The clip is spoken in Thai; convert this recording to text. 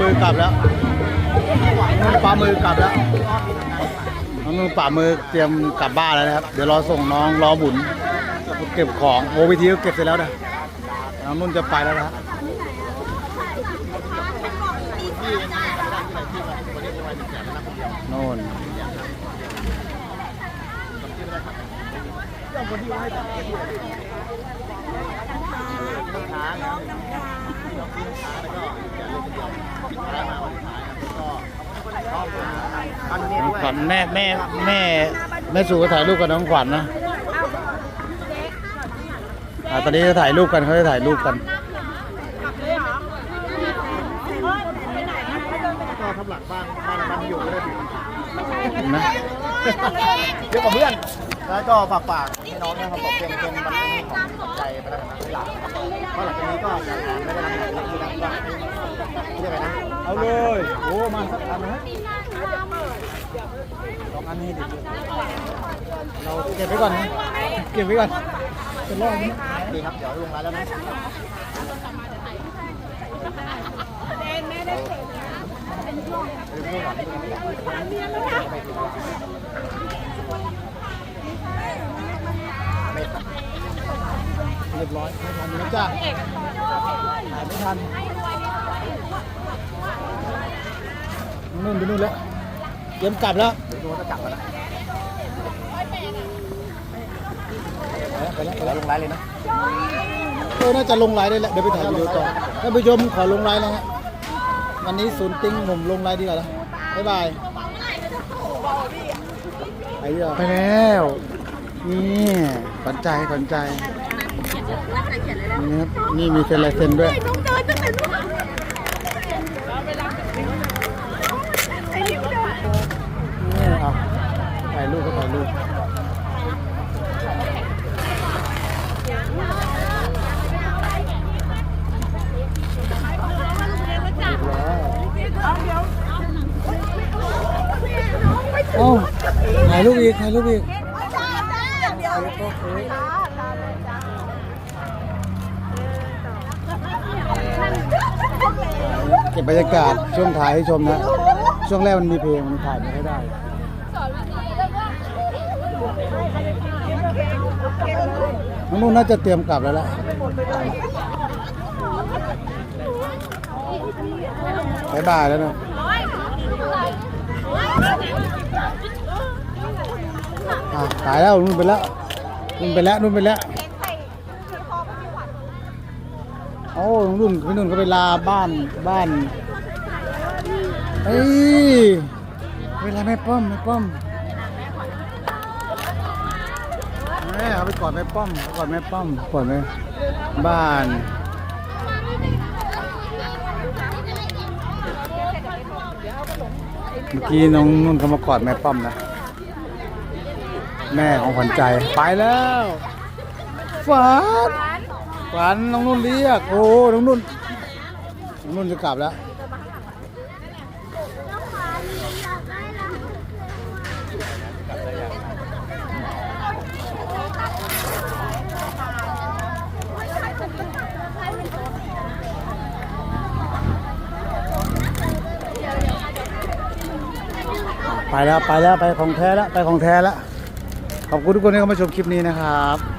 มือกลับแล้วปลามือกลับแล้วน้องนุ่นปลามือเตรียมกลับบ้านแล้วนะครับ เดี๋ยวรอส่งน้องรอบุญเก็บของโอวิธีก็เก็บเสร็จแล้วนะน้องนุ่นจะไปแล้วนะครับโน่นตอนนี้น้องด้วย ขวัญแม่แม่แม่แม่สู่ก็ถ่ายรูปกับน้องขวัญนะอ่าตอนนี้จะถ่ายรูปกันเขาจะถ่ายรูปกันก็ทับหลังบ้านบ้านบ้านที่อยู่ก็ได้ดีนะเยอะกว่าเพื่อน แล้วก็ฝากฝากพี่น้องนะครับบอกเป็นเป็นมันเป็นของใจไปแล้วกันนะที่หลังเพราะหลังจากนี้ก็จะไม่ได้รับเงินรับที่รับว่าที่เรียกอะไรนะ เอาเลย โอ้ มาสักอันนะ นนี้ดิเราเก็บไว้ก่อนนะเก็บไว้ก่อนเป็นรอบนี้ดีครับเดี๋ยวลงมาแล้วนะเรียบร้อยไม่ทันนะจ้าถ่ายไม่ทันนู่นไปนู่นแล้ว เตรียมกลับแล้วเดี๋ยวดูว่าจะกลับมาแล้วไปแล้วไปเดี๋ยวแล้วลงไลน์เลยนะเออน่าจะลงไลน์ได้แล้วเดี๋ยวไปถ่ายวิดีโอต่อท่านผู้ชมขอลงไลน์แล้วฮะวันนี้ศูนย์ติ้งผมลงไลน์ดีกว่าละบ๊ายบายไปเถอะไปแล้วนี่ขวัญใจขวัญใจนี่ครับนี่มีเซ็นลายเซ็นด้วยนี่ เอาถ่ายรูปก็ถ่ายรูปโอ้ถ่ายรูปอีกถ่ายรูปอีกเก็บบรรยากาศช่วงถ่ายให้ชมนะ ช่วงแรกมันมีเพลงมันถ่ายไม่ได้ น้องนุ่นน่าจะเตรียมกลับแล้วล่ะบายบายแล้วนะอะตายแล้วนุ่นไปแล้วนุ่นไปแล้วนุ่นไปแล้วโอ้นุ่นพี่นุ่นก็ไปลาบ้านบ้านเอ้ย เวลาแม่ป้อมแม่ป้อมแม่เอาไปกอดแม่ป้อมกอดแม่ป้อมกอดแม่บ้านเมื่อกี้น้องนุ่นเขามากอดแม่ป้อมนะ แม่ของขวัญใจไปแล้วฝันฝันน้องนุ่นเรียกโอ้น้องนุ่นน้องนุ่นจะกลับแล้ว ไปแล้วไปแล้วไปของแท้แล้วไปของแท้แล้วขอบคุณทุกคนที่เข้ามาชมคลิปนี้นะครับ